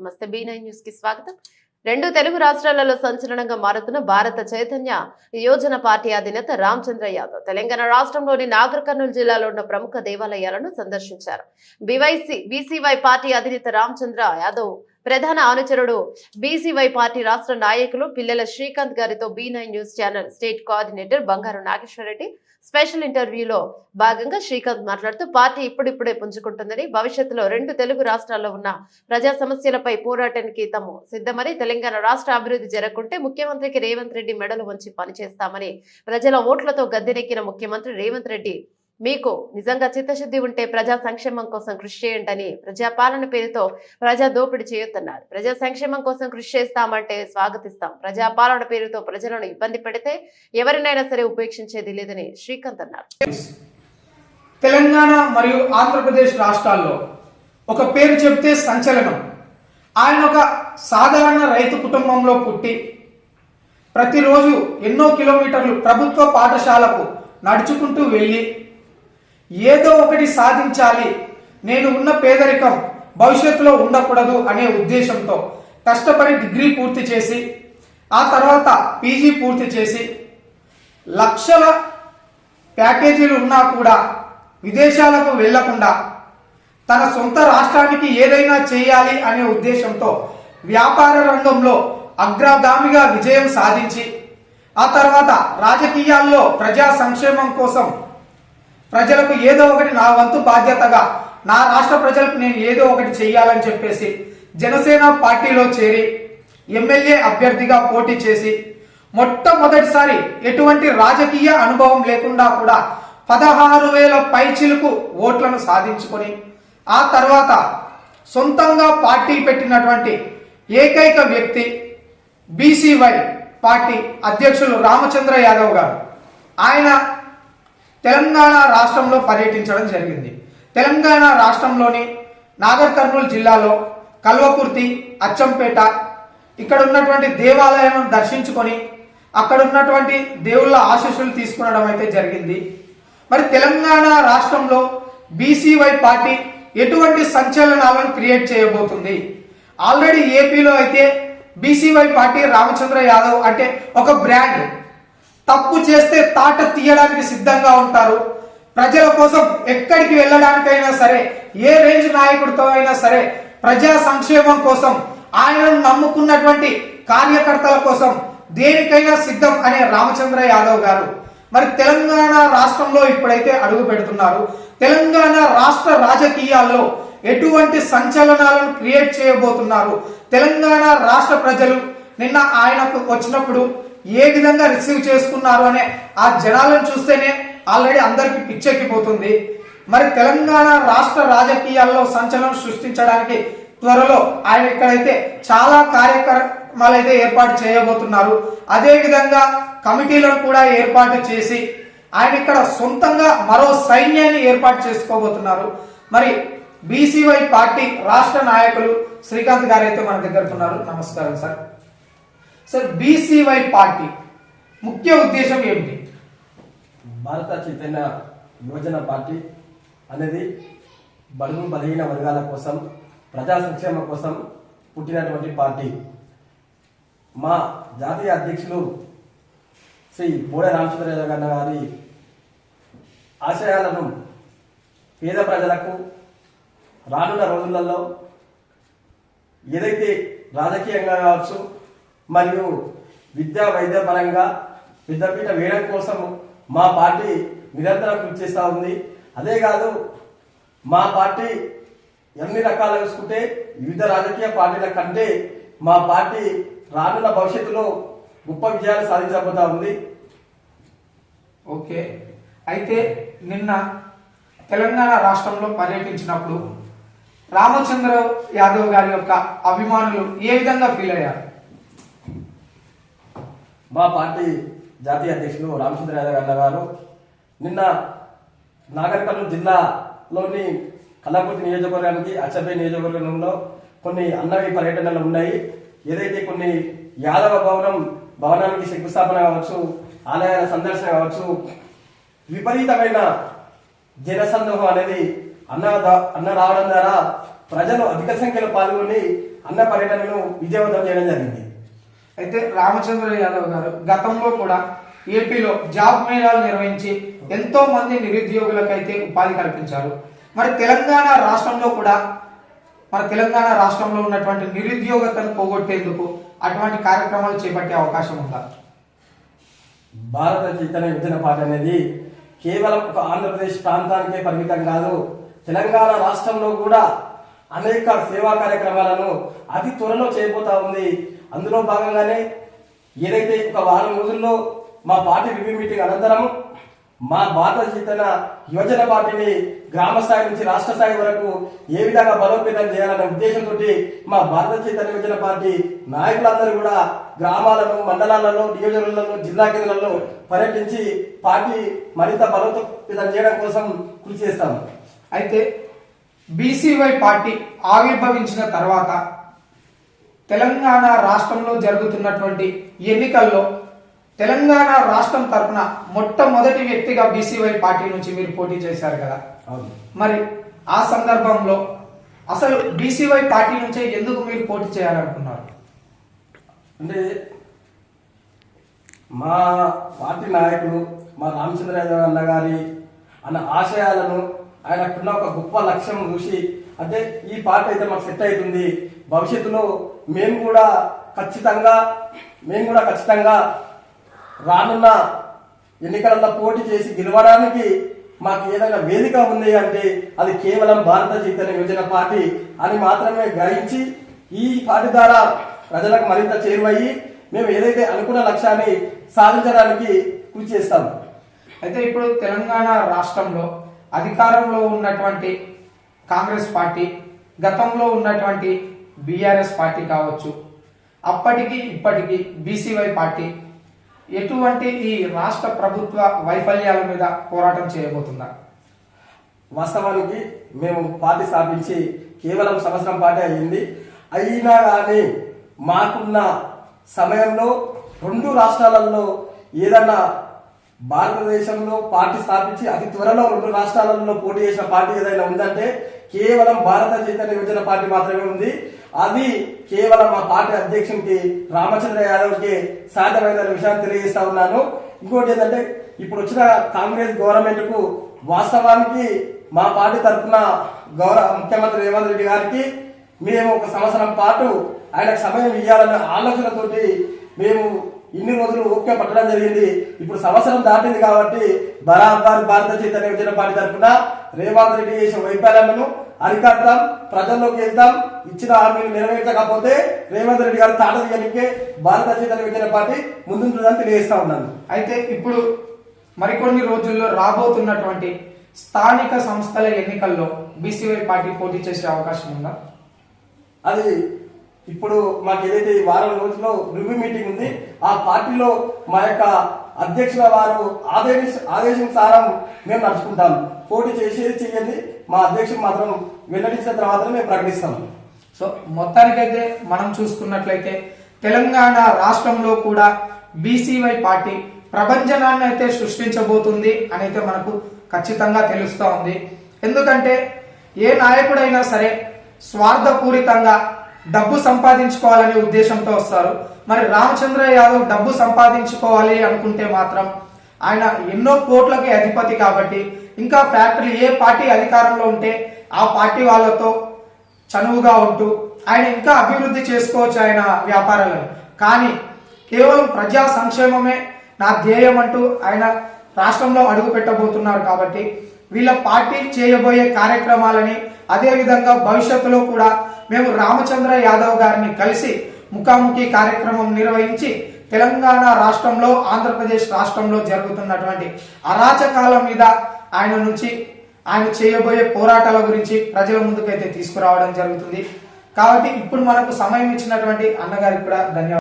నమస్తే B nine న్యూస్కి స్వాగతం. రెండు తెలుగు రాష్ట్రాలలో సంచలనంగా మారుతున్న భారత చైతన్య యోజన పార్టీ అధినేత రామచంద్ర యాదవ్. తెలంగాణ రాష్ట్రంలోని నాగర్ కర్నూలు జిల్లాలో ఉన్న ప్రముఖ దేవాలయాలను సందర్శించారు. బీవైసీ బీసీవై పార్టీ అధినేత రామచంద్ర యాదవ్ ప్రధాన అనుచరుడు బీసీవై పార్టీ రాష్ట్ర నాయకులు పిల్లల శ్రీకాంత్ గారితో B nine news channel state coordinator Bangaru Nageswara Reddy special ఇంటర్వ్యూలో భాగంగా శ్రీకాంత్ మాట్లాడుతూ పార్టీ ఇప్పుడిప్పుడే పుంజుకుంటుందని భవిష్యత్తులో రెండు తెలుగు రాష్ట్రాల్లో ఉన్న ప్రజా సమస్యలపై పోరాటానికి తాము సిద్ధమని తెలంగాణ రాష్ట్ర అభివృద్ధి జరగకుంటే ముఖ్యమంత్రికి రేవంత్ రెడ్డి మెడలు వంచి పనిచేస్తామని ప్రజల ఓట్లతో గద్దెనెక్కిన ముఖ్యమంత్రి రేవంత్ రెడ్డి మీకు నిజంగా చిత్తశుద్ధి ఉంటే ప్రజా సంక్షేమం కోసం కృషి చేయండి అని ప్రజాపాలన పేరుతో ప్రజా దోపిడీ చేయొద్దన్నారు ప్రజా సంక్షేమం కోసం కృషి చేస్తామంటే స్వాగతిస్తాం. ప్రజాపాలన పేరుతో ప్రజలను ఇబ్బంది పెడితే ఎవరినైనా సరే ఉపేక్షించేది లేదని శ్రీకాంత్ అన్నారు. తెలంగాణ మరియు ఆంధ్రప్రదేశ్ రాష్ట్రాల్లో ఒక పేరు చెప్తే సంచలనం. ఆయన ఒక సాధారణ రైతు కుటుంబంలో పుట్టి ప్రతిరోజు ఎన్నో కిలోమీటర్లు ప్రభుత్వ పాఠశాలకు నడుచుకుంటూ వెళ్ళి ఏదో ఒకటి సాధించాలి. నేను ఉన్న పేదరికం భవిష్యత్తులో ఉండకూడదు అనే ఉద్దేశంతో కష్టపడి డిగ్రీ పూర్తి చేసి ఆ తర్వాత పీజీ పూర్తి చేసి లక్షల ప్యాకేజీలు ఉన్నా కూడా విదేశాలకు వెళ్ళకుండా తన సొంత రాష్ట్రానికి ఏదైనా చేయాలి అనే ఉద్దేశంతో వ్యాపార రంగంలో అగ్రగామిగా విజయం సాధించి ఆ తర్వాత రాజకీయాల్లో ప్రజా సంక్షేమం కోసం ప్రజలకు ఏదో ఒకటి నా వంతు బాధ్యతగా నా రాష్ట్ర ప్రజలకు నేను ఏదో ఒకటి చేయాలని చెప్పేసి జనసేన పార్టీలో చేరి ఎమ్మెల్యే అభ్యర్థిగా పోటీ చేసి మొట్టమొదటిసారి ఎటువంటి రాజకీయ అనుభవం లేకుండా కూడా పదహారు వేల పైచిలకు ఓట్లను సాధించుకొని ఆ తర్వాత సొంతంగా పార్టీ పెట్టినటువంటి ఏకైక వ్యక్తి బీసీవై పార్టీ అధ్యక్షులు రామచంద్ర యాదవ్ గారు. ఆయన తెలంగాణ రాష్ట్రంలో పర్యటించడం జరిగింది. తెలంగాణ రాష్ట్రంలోని నాగర్ కర్నూలు జిల్లాలో కల్వకుర్తి అచ్చంపేట ఇక్కడ ఉన్నటువంటి దేవాలయం దర్శించుకొని అక్కడ ఉన్నటువంటి దేవుళ్ళ ఆశీస్సులు తీసుకునడం అయితే జరిగింది. మరి తెలంగాణ రాష్ట్రంలో బీసీవై పార్టీ ఎటువంటి సంచలనాలను క్రియేట్ చేయబోతుంది? ఆల్రెడీ ఏపీలో అయితే బీసీవై పార్టీ రామచంద్ర యాదవ్ అంటే ఒక బ్రాండ్. తప్పు చేస్తే తాట తీయడానికి సిద్ధంగా ఉంటారు. ప్రజల కోసం ఎక్కడికి వెళ్ళడానికైనా సరే ఏ రేంజ్ నాయకుడితో అయినా సరే ప్రజా సంక్షేమం కోసం ఆయనను నమ్ముకున్నటువంటి కార్యకర్తల కోసం దేనికైనా సిద్ధం అనే రామచంద్ర యాదవ్ గారు. మరి తెలంగాణ రాష్ట్రంలో ఇప్పుడైతే అడుగు పెడుతున్నారు. తెలంగాణ రాష్ట్ర రాజకీయాల్లో ఎటువంటి సంచలనాలను క్రియేట్ చేయబోతున్నారు. తెలంగాణ రాష్ట్ర ప్రజలు నిన్న ఆయనకు వచ్చినప్పుడు ఏ విధంగా రిసీవ్ చేసుకున్నారు అనే ఆ జనాలను చూస్తేనే ఆల్రెడీ అందరికి పిచ్చెక్కిపోతుంది. మరి తెలంగాణ రాష్ట్ర రాజకీయాల్లో సంచలనం సృష్టించడానికి త్వరలో ఆయన ఇక్కడైతే చాలా కార్యక్రమాలు అయితే ఏర్పాటు చేయబోతున్నారు. అదే విధంగా కమిటీలను కూడా ఏర్పాటు చేసి ఆయన ఇక్కడ సొంతంగా మరో సైన్యాన్ని ఏర్పాటు చేసుకోబోతున్నారు. మరి బీసీవై పార్టీ రాష్ట్ర నాయకులు శ్రీకాంత్ గారు అయితే మన దగ్గరకున్నారు నమస్కారం సార్. Sir BCY party. ముఖ్య ఉద్దేశం ఏమిటి? భారత చైతన్య యువజన పార్టీ అనేది బడుగు బలహీన వర్గాల కోసం ప్రజా సంక్షేమ కోసం పుట్టినటువంటి పార్టీ. మా జాతీయ అధ్యక్షులు శ్రీ బోడే రామచంద్రరావు గారి గారి ఆశయాలను పేద ప్రజలకు రానున్న రోజులలో ఏదైతే రాజకీయంగా కావచ్చు మరియు విద్యా వైద్య పరంగా పెద్దపీట వేయడం కోసం మా పార్టీ నిరంతరం కృషి చేస్తూ ఉంది. అదే కాదు మా పార్టీ ఎన్ని రకాలు చూసుకుంటే వివిధ రాజకీయ పార్టీల కంటే మా పార్టీ రానున్న భవిష్యత్తులో గొప్ప విజయాలు సాధించబోతా ఉంది. ఓకే. అయితే నిన్న తెలంగాణ రాష్ట్రంలో పర్యటించినప్పుడు రామచంద్ర యాదవ్ గారి యొక్క అభిమానులు ఏ విధంగా ఫీల్ అయ్యారు? మా పార్టీ జాతీయ అధ్యక్షులు రామచంద్ర యాదవ్ అన్న గారు నిన్న నాగర్ కర్నూలు జిల్లాలోని కల్లాకుర్తి నియోజకవర్గానికి అచ్చపే నియోజకవర్గంలో కొన్ని అన్నవి పర్యటనలు ఉన్నాయి. ఏదైతే కొన్ని యాదవ భవనం భవనానికి శంకుస్థాపన కావచ్చు ఆలయాల సందర్శన కావచ్చు విపరీతమైన జనసందోహం అనేది అన్న అన్న రావడం ద్వారా ప్రజలు అధిక సంఖ్యలో పాల్గొని అన్న పర్యటనను విజయవంతం చేయడం జరిగింది. అయితే రామచంద్ర యాదవ్ గారు గతంలో కూడా ఏపీలో జాబ్ మేళాలు నిర్వహించి ఎంతో మంది నిరుద్యోగులకైతే ఉపాధి కల్పించారు. మరి తెలంగాణ రాష్ట్రంలో కూడా మన తెలంగాణ రాష్ట్రంలో ఉన్నటువంటి నిరుద్యోగతను పోగొట్టేందుకు అటువంటి కార్యక్రమాలు చేపట్టే అవకాశం ఉందా? భారత చైతన్య విభజన పార్టీ అనేది కేవలం ఒక ఆంధ్రప్రదేశ్ ప్రాంతానికే పరిమితం కాదు తెలంగాణ రాష్ట్రంలో కూడా అనేక సేవా కార్యక్రమాలను అతి త్వరలో చేయబోతా ఉంది. అందులో భాగంగానే ఏదైతే ఒక వారం రోజుల్లో మా పార్టీ రివ్యూ మీటింగ్ అనంతరం మా భారత చేతన యువజన పార్టీని గ్రామ స్థాయి నుంచి రాష్ట్ర స్థాయి వరకు ఏ విధంగా బలోపేతం చేయాలనే ఉద్దేశంతో మా భారత చేతన యువజన పార్టీ నాయకులందరూ కూడా గ్రామాలను మండలాలలో నియోజకవర్గాలలో జిల్లా కేంద్రాల్లో పర్యటించి పార్టీ మరింత బలోపేతం చేయడం కోసం కృషి చేస్తాము. అయితే బీసీవై పార్టీ ఆవిర్భవించిన తర్వాత తెలంగాణ రాష్ట్రంలో జరుగుతున్నటువంటి ఎన్నికల్లో తెలంగాణ రాష్ట్రం తరపున మొట్టమొదటి వ్యక్తిగా బీసీవై పార్టీ నుంచి మీరు పోటీ చేశారు కదా. అవును. మరి ఆ సందర్భంలో అసలు బీసీవై పార్టీ నుంచే ఎందుకు మీరు పోటీ చేయాలనుకున్నారు? అంటే మా పార్టీ నాయకులు మా రామచంద్ర యాదవ్ అన్న గారి అన్న ఆశయాలను ఆయనకున్న ఒక గొప్ప లక్ష్యం చూసి అంటే ఈ పార్టీ అయితే మాకు సెట్ అవుతుంది. భవిష్యత్తులో మేము కూడా ఖచ్చితంగా మేము కూడా ఖచ్చితంగా రానున్న ఎన్నికలలో పోటీ చేసి గెలవడానికి మాకు ఏదైనా వేదిక ఉంది అంటే అది కేవలం భారత చైతన్య యోజన పార్టీ అని మాత్రమే గ్రహించి ఈ పార్టీ ద్వారా ప్రజలకు మరింత చేరువయ్యి మేము ఏదైతే అనుకున్న లక్ష్యాన్ని సాధించడానికి కృషి చేస్తాం. అయితే ఇప్పుడు తెలంగాణ రాష్ట్రంలో అధికారంలో ఉన్నటువంటి కాంగ్రెస్ పార్టీ గతంలో ఉన్నటువంటి బీఆర్ఎస్ పార్టీ కావచ్చు అప్పటికి ఇప్పటికి బీసీవై పార్టీ ఎటువంటి ఈ రాష్ట్ర ప్రభుత్వ వైఫల్యాల మీద పోరాటం చేయబోతుందా వాస్తవానికి మేము పార్టీ స్థాపించి కేవలం సంవత్సరం పాటే అయ్యింది అయినా కానీ మాకున్న సమయంలో రెండు రాష్ట్రాలలో ఏదన్నా భారతదేశంలో పార్టీ స్థాపించి అతి త్వరలో రెండు రాష్ట్రాలలో పోటీ చేసిన పార్టీ ఏదైనా ఉందంటే కేవలం భారత చైతన్య యువజన పార్టీ మాత్రమే ఉంది. అది కేవలం మా పార్టీ అధ్యక్షునికి రామచంద్ర యాదవ్కి సాధ్యమైన విషయాన్ని తెలియజేస్తా ఉన్నాను. ఇంకోటి ఏంటంటే ఇప్పుడు వచ్చిన కాంగ్రెస్ గవర్నమెంట్కు వాస్తవానికి మా పార్టీ తరఫున గౌరవ ముఖ్యమంత్రి రేవంత్ రెడ్డి గారికి మేము ఒక సంవత్సరం పాటు ఆయనకు సమయం ఇవ్వాలన్న ఆలోచనతోటి మేము ఇన్ని రోజులు ఓపిక పట్టడం జరిగింది. ఇప్పుడు సంవత్సరం దాటింది కాబట్టి బరాబర్ భారత చైతన్య యువజన పార్టీ తరఫున రేవంత్ రెడ్డి చేసిన వైఫల్యాలను అరికడతాం ప్రజల్లోకి వెళ్తాం ఇచ్చిన హామీలు నెరవేర్చకపోతే రేవంత్ రెడ్డి గారు తాట తీయనికే భారత చైతన్య యువజన పార్టీ ముందుంటుందని తెలియజేస్తా ఉన్నాను. అయితే ఇప్పుడు మరికొన్ని రోజుల్లో రాబోతున్నటువంటి స్థానిక సంస్థల ఎన్నికల్లో బీసీవై పార్టీ పోటీ చేసే అవకాశం ఉందా? అది ఇప్పుడు మాకు ఏదైతే ఈ వారం రోజుల్లో రివ్యూ మీటింగ్ ఉంది ఆ పార్టీలో మా యొక్క అధ్యక్షుల వారు ఆదేశ సారం మేము నడుచుకుంటాం. పోటీ చేసేది చేయండి. మా అధ్యక్షుడు మాత్రం వెల్లడించిన తర్వాత మేము ప్రకటిస్తాం. సో మొత్తానికైతే మనం చూసుకున్నట్లయితే తెలంగాణ రాష్ట్రంలో కూడా బీసీవై పార్టీ ప్రపంచనాన్ని అయితే సృష్టించబోతుంది అని అయితే మనకు ఖచ్చితంగా తెలుస్తూ ఉంది. ఎందుకంటే ఏ నాయకుడైనా సరే స్వార్థపూరితంగా డబ్బు సంపాదించుకోవాలనే ఉద్దేశంతో వస్తారు. మరి రామచంద్ర యాదవ్ డబ్బు సంపాదించుకోవాలి అనుకుంటే మాత్రం ఆయన ఎన్నో కోట్లకి అధిపతి కాబట్టి ఇంకా ఫ్యాక్టరీ ఏ పార్టీ అధికారంలో ఉంటే ఆ పార్టీ వాళ్ళతో చనువుగా ఉంటూ ఆయన ఇంకా అభివృద్ధి చేసుకోవచ్చు ఆయన వ్యాపారాలను. కానీ కేవలం ప్రజా సంక్షేమమే నా ధ్యేయం అంటూ ఆయన రాష్ట్రంలో అడుగు పెట్టబోతున్నారు కాబట్టి వీళ్ళ పార్టీ చేయబోయే కార్యక్రమాలని అదేవిధంగా భవిష్యత్తులో కూడా మేము రామచంద్ర యాదవ్ గారిని కలిసి ముఖాముఖి కార్యక్రమం నిర్వహించి తెలంగాణ రాష్ట్రంలో ఆంధ్రప్రదేశ్ రాష్ట్రంలో జరుగుతున్నటువంటి అరాచకాల మీద ఆయన నుంచి ఆయన చేయబోయే పోరాటాల గురించి ప్రజల ముందుకైతే తీసుకురావడం జరుగుతుంది. కాబట్టి ఇప్పుడు మనకు సమయం ఇచ్చినటువంటి అన్నగారికి కూడా ధన్యవాదాలు.